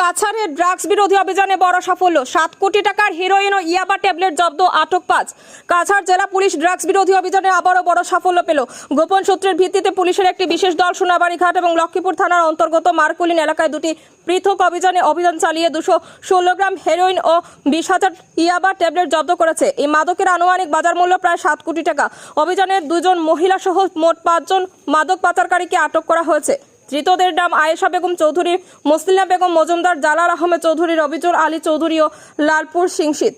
কাছাড়ে drugs বিরোধী অভিযানে বড় সাফল্য। সাত কোটি টাকার হিরোইন ও ইয়াবা ট্যাবলেট জব্দ আটক পাঁচ। কাছাড় জেলা পুলিশ ড্রাগস বিরোধী অভিযানে আবারও বড় সাফল্য পেল। গোপন সূত্রের ভিত্তিতে পুলিশের একটি বিশেষ দল সোনাবাড়ি ঘাট এবং লক্ষ্মীপুর থানার অন্তর্গত মার্কুলিন এলাকায় দুটি পৃথক অভিযানে অভিযান চালিয়ে দুশো ষোলো গ্রাম হেরোইন ও বিশ হাজার ইয়াবা ট্যাবলেট জব্দ করেছে। এই মাদকের আনুমানিক বাজার মূল্য প্রায় সাত কোটি টাকা। অভিযানের দুজন মহিলা সহ মোট পাঁচজন মাদক পাচারকারীকে আটক করা হয়েছে। ধৃতদের নাম আয়েশা বেগম চৌধুরী, মুসলিনা বেগম মজুমদার, জালাল আহমেদ চৌধুরী রবিজুল আলী চৌধুরী ও লালপুর সিংশিত।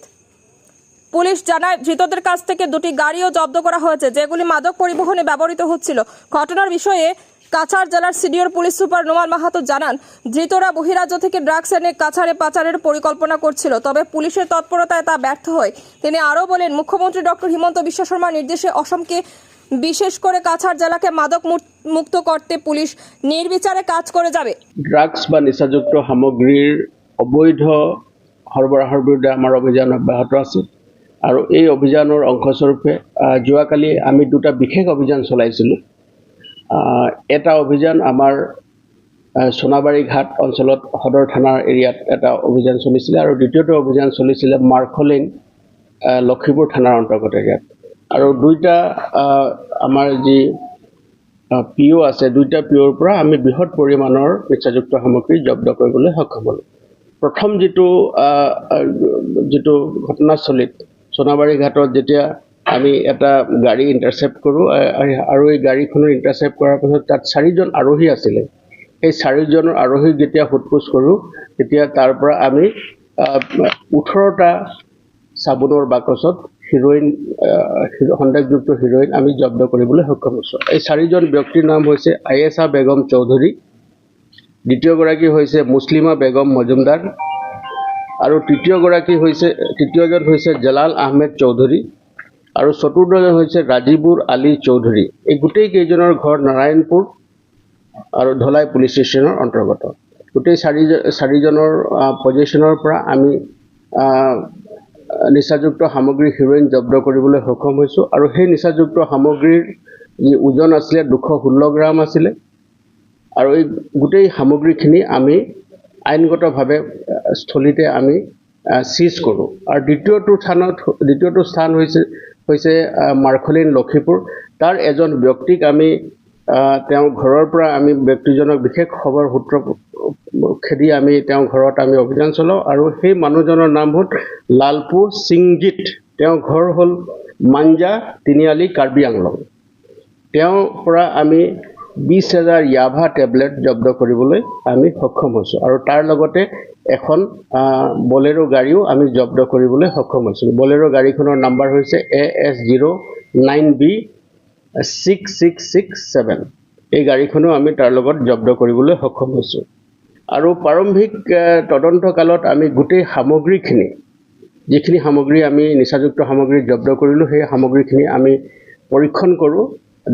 পুলিশ জানায়, ধৃতদের কাছ থেকে দুটি গাড়িও জব্দ করা হয়েছে, যেগুলি মাদক পরিবহনে ব্যবহৃত হচ্ছিল। ঘটনার বিষয়ে কাছাড় জেলার senior police super Noman Mahato জানান, ধৃতরা বহিরাজ্য থেকে ড্রাগস এনে কাছাড়ে পাচারের পরিকল্পনা করছিল, তবে পুলিশের তৎপরতায় তা ব্যর্থ হয়। তিনি আরও বলেন, মুখ্যমন্ত্রী ডক্টর হিমন্ত বিশ্ব শর্মার নির্দেশে অসমকে বিশেষ করে কাছাড় জেলাকে মাদক মুক- মুক্ত করতে পুলিশ নির্বিচারে কাজ করে যাবে। ড্ৰাগছ বা নিচাযুক্ত সামগ্ৰীৰ অবৈধ সৰবৰাহৰ বিৰুদ্ধে আমাৰ অভিযান অব্যাহত আছে। আৰু এই অভিযানৰ অংশস্বৰূপে যোৱাকালি আমি দুটা বিশেষ অভিযান চলাইছিলোঁ। এটা অভিযান আমাৰ সোণাবাৰী ঘাট অঞ্চলত সদৰ থানাৰ এৰিয়াত এটা অভিযান চলিছিলে আৰু দ্বিতীয়টো অভিযান চলিছিলে মাৰ্খলেন লক্ষীপুৰ থানাৰ অন্তৰ্গত এৰিয়াত আৰু দুইটা আমাৰ যি পি অ' আছে দুইটা পি অ'ৰ পৰা আমি বৃহৎ পৰিমাণৰ নিচাযুক্ত সামগ্ৰী জব্দ কৰিবলৈ সক্ষম হ'লোঁ। প্ৰথম যিটো যিটো ঘটনাস্থলীত সোণাবাৰী ঘাটত যেতিয়া আমি এটা গাড়ী ইণ্টাৰচেপ্ট কৰোঁ আৰু এই গাড়ীখনৰ ইণ্টাৰচেপ্ট কৰাৰ পাছত তাত চাৰিজন আৰোহী আছিলে। সেই চাৰিজনৰ আৰোহীক যেতিয়া সোধ পোছ কৰোঁ তেতিয়া তাৰ পৰা আমি ওঠৰটা চাবোনৰ বাকচত হিৰ'ইন সন্দেহযুক্ত হিৰ'ইন আমি জব্দ কৰিবলৈ সক্ষম হৈছোঁ। এই চাৰিজন ব্যক্তিৰ নাম হৈছে আয়েছা বেগম চৌধুৰী দ্বিতীয়গৰাকী হৈছে মুছলিমা বেগম মজুমদাৰ আৰু তৃতীয়গৰাকী হৈছে তৃতীয়জন হৈছে জলাল আহমেদ চৌধুৰী আৰু চতুৰ্থজন হৈছে ৰাজীবুৰ আলী চৌধুৰী। এই গোটেই কেইজনৰ ঘৰ নাৰায়ণপুৰ আৰু ধলাই পুলিচ ষ্টেচনৰ অন্তৰ্গত। গোটেই চাৰি চাৰিজনৰ পজিশ্যনৰ পৰা আমি নিচাযুক্ত সামগ্ৰী হিৰ'ইন জব্দ কৰিবলৈ সক্ষম হৈছোঁ আৰু সেই নিচাযুক্ত সামগ্ৰীৰ যি ওজন আছিলে দুশ ষোল্ল গ্ৰাম আছিলে আৰু এই গোটেই সামগ্ৰীখিনি আমি আইনগতভাৱে স্থলীতে আমি চিজ কৰোঁ। আৰু দ্বিতীয়টো স্থানত দ্বিতীয়টো স্থান হৈছে হৈছে মাৰ্খলিন লক্ষীপুৰ। তাৰ এজন ব্যক্তিক আমি তেওঁৰ ঘৰৰ পৰা আমি ব্যক্তিজনক বিশেষ খবৰ সূত্ৰ খেদি আমি তেওঁৰ ঘৰত আমি অভিযান চলাওঁ আৰু সেই মানুহজনৰ নাম হ'ল লালপু সিংজিত। তেওঁৰ ঘৰ হ'ল মাঞ্জা তিনিআলি কাৰ্বি আংলং। তেওঁৰ পৰা আমি বিছ হাজাৰ য়াভা টেবলেট জব্দ কৰিবলৈ আমি সক্ষম হৈছোঁ আৰু তাৰ লগতে এখন বলেৰো গাড়ীও আমি জব্দ কৰিবলৈ সক্ষম হৈছোঁ। বলেৰো গাড়ীখনৰ নাম্বাৰ হৈছে A S zero' nine B six six six seven এই গাড়ীখনো আমি তাৰ লগত জব্দ কৰিবলৈ সক্ষম হৈছোঁ। আৰু প্ৰাৰম্ভিক তদন্তকালত আমি গোটেই সামগ্ৰীখিনি যিখিনি সামগ্ৰী আমি নিচাযুক্ত সামগ্ৰী জব্দ কৰিলোঁ সেই সামগ্ৰীখিনি আমি পৰীক্ষণ কৰোঁ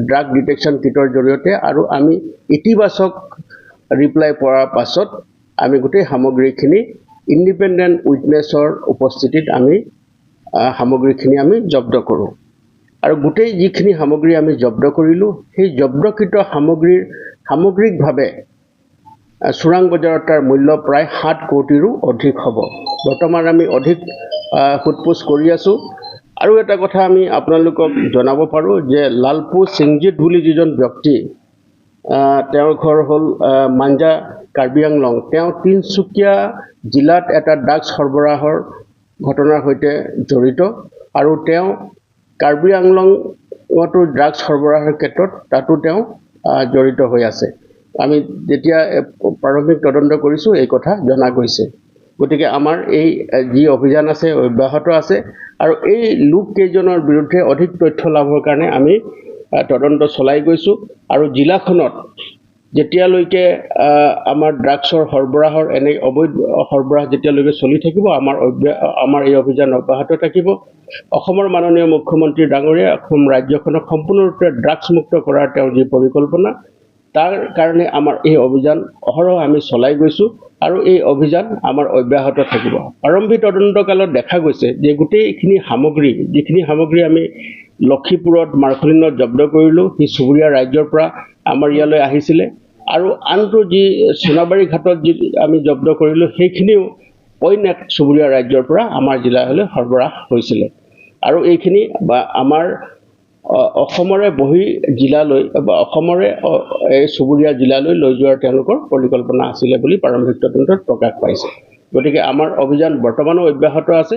ড্ৰাগ ডিটেকশ্যন কিটৰ জৰিয়তে আৰু আমি ইতিবাচক ৰিপ্লাই পোৱাৰ পাছত আমি গোটেই সামগ্ৰীখিনি ইণ্ডিপেণ্ডেণ্ট উইটনেছৰ উপস্থিতিত আমি সামগ্ৰীখিনি আমি জব্দ কৰোঁ। আৰু গোটেই যিখিনি সামগ্ৰী আমি জব্দ কৰিলোঁ সেই জব্দকৃত সামগ্ৰীৰ সামগ্ৰিকভাৱে চোৰাং বজাৰত তাৰ মূল্য প্ৰায় সাত কোটিৰো অধিক হ'ব। বৰ্তমান আমি অধিক আহ, সোধ-পোছ কৰি আছোঁ। আৰু এটা কথা আমি আপোনালোকক জনাব পাৰোঁ যে লালপু সিংজিত বুলি যিজন ব্যক্তি তেওঁৰ ঘৰ হ'ল মাঞ্জা কাৰ্বি আংলং তেওঁ তিনিচুকীয়া জিলাত এটা ড্ৰাগছ সৰবৰাহৰ ঘটনাৰ সৈতে জড়িত। আৰু তেওঁ কাৰ্বি আংলঙতো ড্ৰাগছ সৰবৰাহৰ ক্ষেত্ৰত তাতো তেওঁ জড়িত হৈ আছে। আমি যেতিয়া প্ৰাৰম্ভিক তদন্ত কৰিছোঁ এই কথা জনা গৈছে। গতিকে আমাৰ এই যি অভিযান আছে অব্যাহত আছে আৰু এই লোককেইজনৰ বিৰুদ্ধে অধিক তথ্য লাভৰ কাৰণে আমি তদন্ত চলাই গৈছোঁ। আৰু জিলাখনত যেতিয়ালৈকে আমাৰ ড্ৰাগছৰ সৰবৰাহৰ এনে অবৈধ সৰবৰাহ যেতিয়ালৈকে চলি থাকিব আমাৰ অব্যা- আমাৰ এই অভিযান অব্যাহত থাকিব। অসমৰ মাননীয় মুখ্যমন্ত্ৰী ডাঙৰীয়া অসম ৰাজ্যখনক সম্পূৰ্ণৰূপে ড্ৰাগছমুক্ত কৰাৰ তেওঁৰ যি পৰিকল্পনা তাৰ কাৰণে আমাৰ এই অভিযান অহৰহ আমি চলাই গৈছোঁ আৰু এই অভিযান আমাৰ অব্যাহত থাকিব। প্ৰাৰম্ভিক তদন্তকালত দেখা গৈছে যে গোটেইখিনি সামগ্ৰী যিখিনি সামগ্ৰী আমি লক্ষীপুৰত মাৰ্খলিনত জব্দ কৰিলোঁ সি চুবুৰীয়া ৰাজ্যৰ পৰা আমাৰ ইয়ালৈ আহিছিলে। আৰু আনটো যি সোণাবাৰী ঘাটত যি আমি জব্দ কৰিলোঁ সেইখিনিও অইন এক চুবুৰীয়া ৰাজ্যৰ পৰা আমাৰ জিলালৈ সৰবৰাহ হৈছিলে। আৰু এইখিনি বা আমাৰ অসমৰে বহি জিলালৈ বা অসমৰে এই চুবুৰীয়া জিলালৈ লৈ যোৱাৰ তেওঁলোকৰ পৰিকল্পনা আছিলে বুলি প্ৰাৰম্ভিক তদন্তত প্ৰকাশ পাইছে। গতিকে আমাৰ অভিযান বৰ্তমানো অব্যাহত আছে।